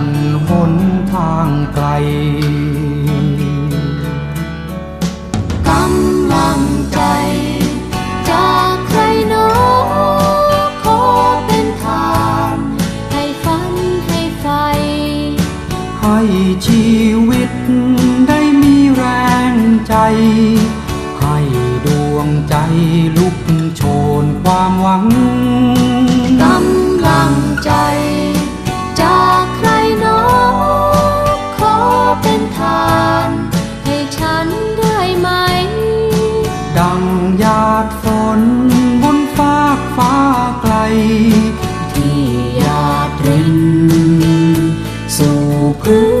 น วิตได้มีแรงใจ ให้ดวงใจลุกโชนความหวังกำลังใจ จากใครหนอขอเป็นทาน ให้ฉันได้ไหม ดังหยาดฝนบนฟากฟ้าไกล ที่หยาดรินสู่พื้น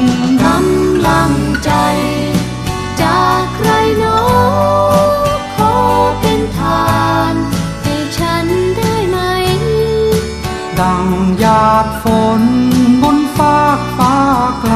าดฝนบนฟ้าฟ้าไกล